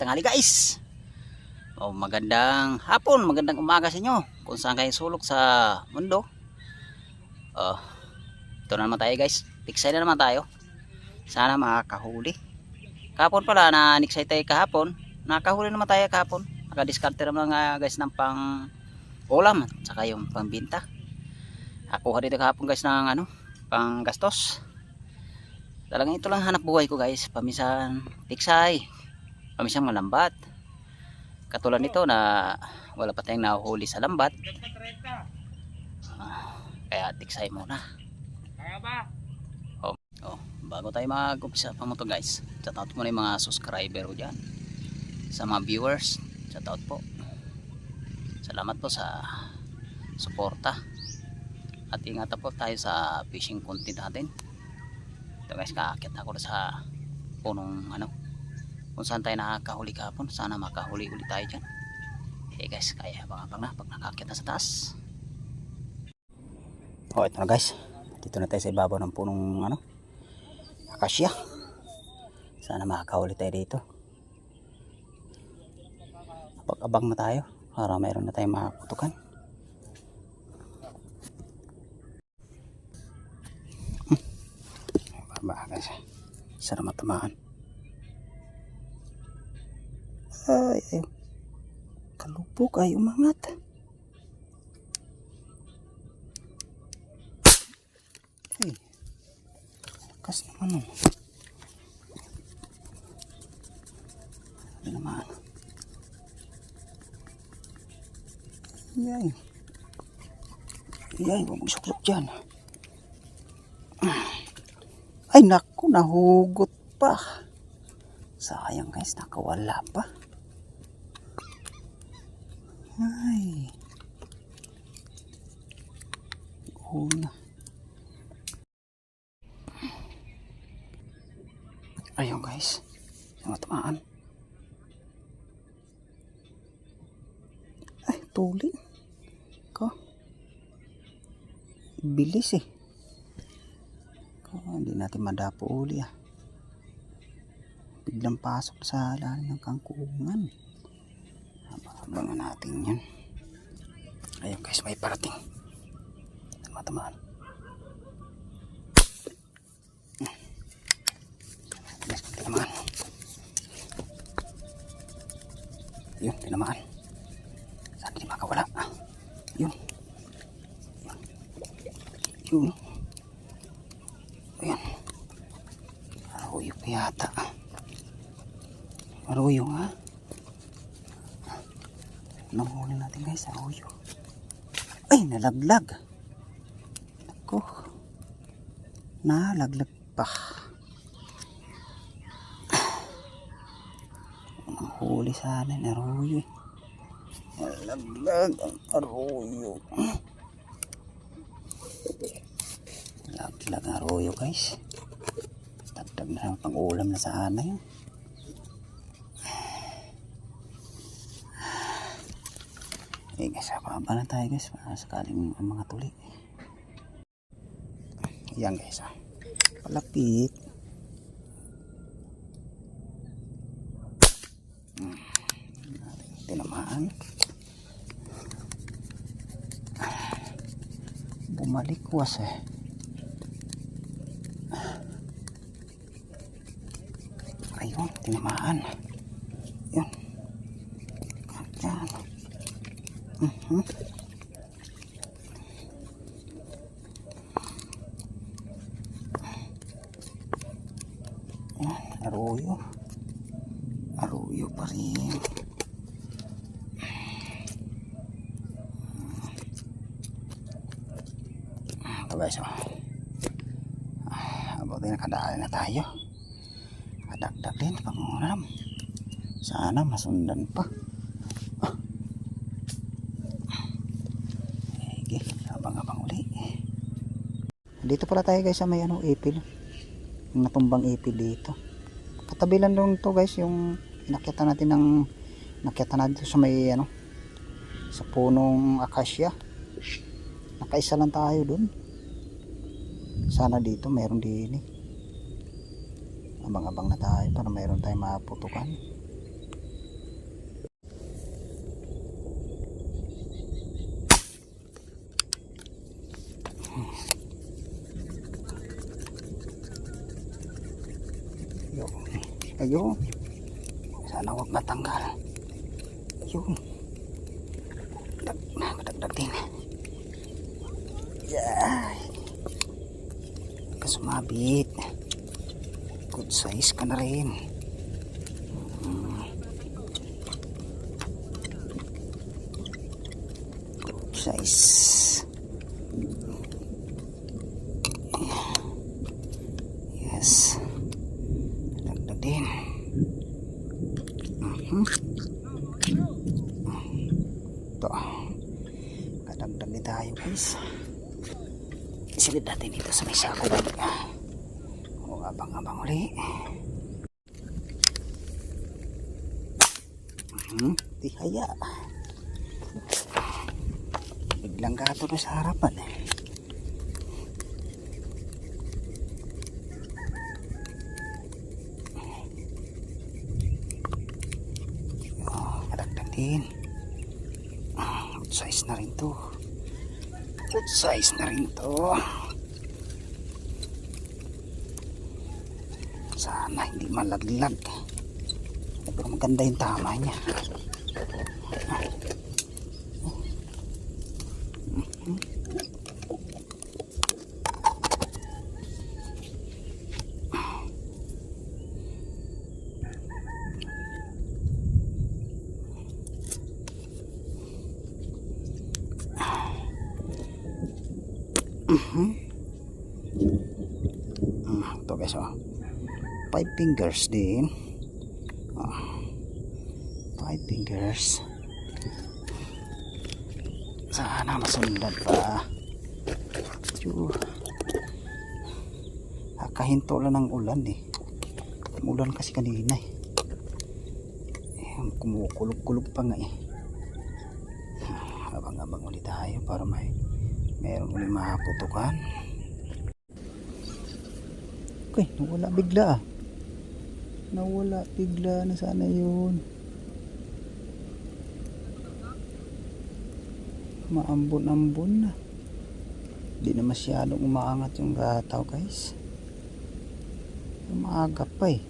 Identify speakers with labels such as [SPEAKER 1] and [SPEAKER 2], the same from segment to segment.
[SPEAKER 1] magandang tanghali guys. O magandang hapon, magandang umaga sa inyo. Kung saan kayo sulok sa mundo. Oh, ito na naman tayo guys. Tiksay na naman tayo. Sana makakahuli. Kahapon pala na niksay tayo kahapon. Nakahuli naman tayo kahapon. Nakadiskarte naman nga guys ng pang ulam saka yung pambinta. Ako dito kahapon guys ng ano, pang gastos. Talagang ito lang hanap buhay ko guys. Pamisan tiksay. Pamisan malambat. Katulad nito na wala pa tayong nahuhuli sa lambat. Ah, kaya tiksay muna.
[SPEAKER 2] Kaya ba?
[SPEAKER 1] Oh, bago tayo mag-umpisa pa mo to guys. Shout out muna yung mga subscriber ko dyan. Sa mga viewers. Shout out po. Salamat po sa suporta. At ingatan po tayo sa fishing content natin. Ito guys, kaakit ako sa punong ano. Kung saan tayo nakakahuli kahapon. Sana makahuli ulit tayo dyan. Okay guys, kaya abang-abang na pag nakakit na sa taas. Oh, ito na guys. Dito na tayo sa ibabaw ng punong ano, akasya. Sana makakahuli tayo dito. Pag-abang na tayo para mayroon na tayong makakutukan. Hmm. Baba guys. Sana matamaan. Ay, ay. Kalupok ay umangat. Ay. Kas naman oh. Ano naman? Yay. Yay, huwag magsuksok dyan. Ay, naku, nahugot pa. Sayang guys, nakawala pa. Ay. Una. Ayun guys. Yung tamaan. Ay, tuli. Ko. Bilis eh. Ko, hindi natin madapo uli ah. Biglang pasok sa lalim ng kangkungan. Abangan natin yan. Ayun guys, may parating. Matamaan. Guys, tinamaan. Yun, tinamaan. Saan di makawala? Yun. Yun. Ayan. Arroyo pa yata. Arroyo nga. Nahuli natin guys, arroyo. Ay, nalaglag. Ako. Nalaglag pa. Ang huli sana ng arroyo eh. Nalaglag ang arroyo. Nalaglag ang arroyo guys. Dagdag na lang pang ulam na sana yun. Okay pababa na tayo guys para sakaling ang mga tuli. Yan guys ah. Palapit. Hmm. Tinamaan. Bumalikwas eh. Ayun, tinamaan. Yun. Yan. Mhm. Yan, arroyo. Arroyo pa rin. Ito guys, oh. Ah, Abuti nakadaan na tayo. Kadagdag din, pangulam. Sana masundan pa. Sige, abang-abang uli. Dito pala tayo guys sa may ano, ipil. Yung natumbang ipil dito. Katabi lang doon to guys yung nakita natin ng nakita natin sa may ano sa punong akasya. Nakaisa lang tayo doon. Sana dito mayroon din eh. Abang-abang na tayo para mayroon tayong maputukan. Ayun. Ayun. Sana huwag matanggal. Ayun. Dag, madagdag din. Yay. Kasumabit. Good size ka na rin. Hmm. Good size. Yes. Dagdag din. Mhm. Ito. Kadagdag tayo guys. Isilid natin dito sa may sako. O abang-abang uli. Mhm. Tihaya. Biglang gato sa harapan eh. Oh, kadagdag din. Ah, Good size na rin to. Good size na rin to. Sana hindi malaglag. Pero maganda yung tama niya. Ah, ito guys oh. Five fingers din. Ah, five fingers. Sana masundan pa. Tiyuh. Kakahinto lang ng ulan eh. Umulan kasi kanina eh. kumukulog-kulog pa nga eh. Abang-abang ulit tayo para may meron ulit maputukan. Okay, nawala bigla ah. Nawala bigla na sana yun. Maambon-ambon na. Hindi na masyadong umaangat yung gataw guys. Maaga pa eh.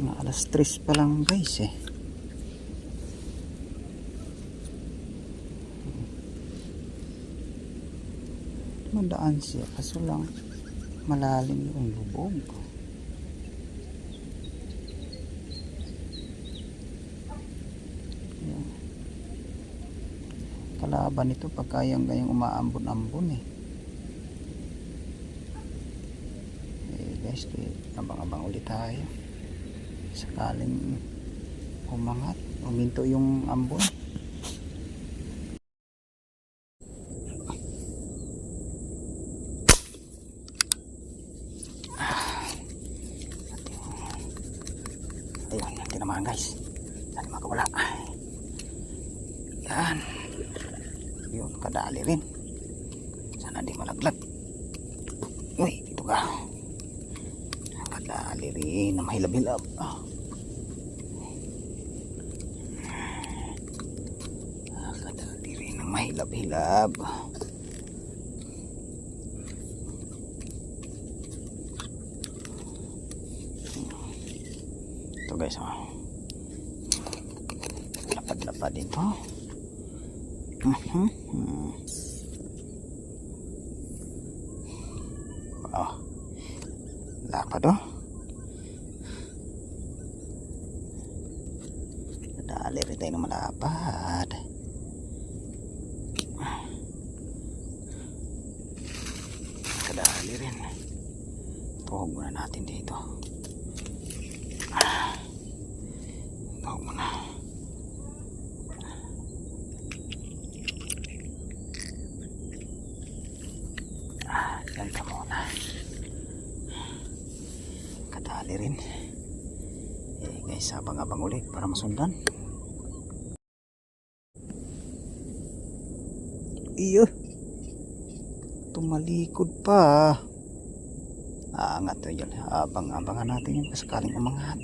[SPEAKER 1] Mga alas 3 pa lang guys eh. Madaan siya kaso lang malalim yung lubog. Kalaban nito pag kayang ganyang umaambon-ambon eh. Eh guys, abang-abang ulit tayo. Sakaling umangat, uminto yung ambon. Ayun, hindi naman guys. Sana makawala. Yan. Yun, kadali rin. Sana di malaglag. Uy, dito ka. Kadali rin na mahilab-hilab. Ah. Ah, Kadali rin na mahilab-hilab. Ito guys, oh. Lapad-lapad ito. Mhm. Hmm. Oh. Lapad oh. Dali rin tayo ng malapad. Kadali rin. Tuhog muna natin dito. Tuhog muna. Ka muna. Kadali rin. Eh guys, abang-abang ulit para masundan. Iyo. Tumalikod pa. Aangat to yun. Abang-abangan natin yun sakaling umangat.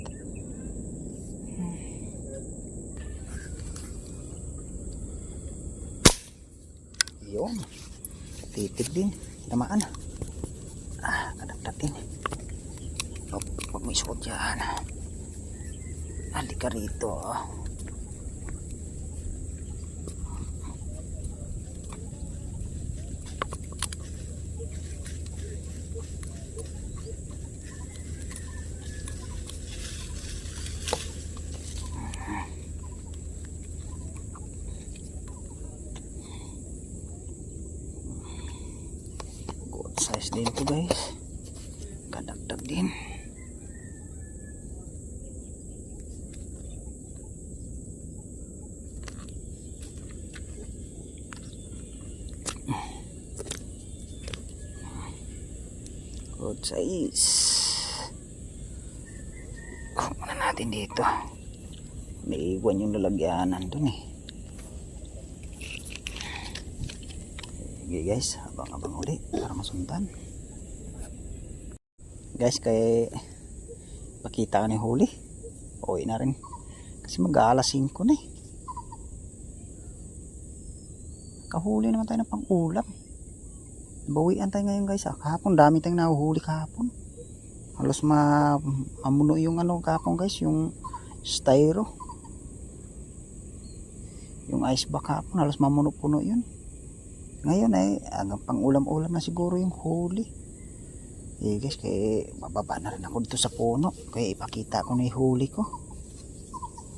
[SPEAKER 1] Yun. Titig din. Tamaan natin. Huwag mo isuot yan. Halika rito. Oh. Din. Good size. Kuha muna natin dito. May iwan yung lalagyanan dun eh. Sige guys, abang-abang uli para masundan. Guys, kay pakita ka ni huli. Uwi na rin. Kasi mag-aalas 5 na eh. Kahuli naman tayo ng pang-ulam. Bawian tayo ngayon guys. Ah. Kahapon dami tayong nahuhuli kahapon. Halos ma mamuno yung ano kahapon guys, yung styro. Yung ice bar kahapon halos mamuno-puno yun. Ngayon ay hanggang pang ulam-ulam na siguro yung huli. Eh guys, kaya bababa na rin ako dito sa puno. Kaya ipakita ko na huli ko.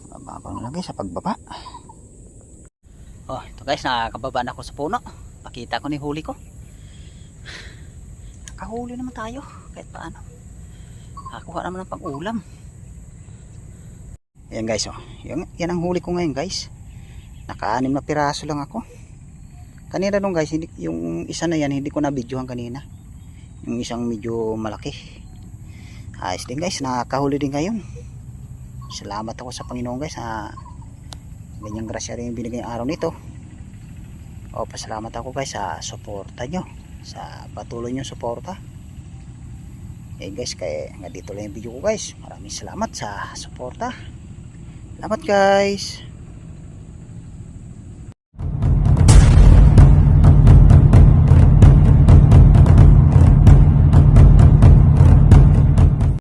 [SPEAKER 1] Bababa na lang guys sa pagbaba. Oh, ito guys, nakakababa na ako sa puno. Pakita ko na huli ko. Nakahuli naman tayo. Kahit paano. Nakakuha naman ng pang-ulam. Ayan guys, oh. Yan, yan ang huli ko ngayon guys. Naka-anim na piraso lang ako. Kanina nung guys, yung isa na yan, hindi ko na videohan kanina. Yung isang medyo malaki. Ayos din guys, nakakahuli din ngayon. Salamat ako sa Panginoon guys na ganyang grasya rin yung binigay araw nito. O, pasalamat ako guys sa suporta nyo. Sa patuloy nyo suporta. Eh guys, kaya nga dito lang yung video ko guys. Maraming salamat sa suporta. Salamat guys.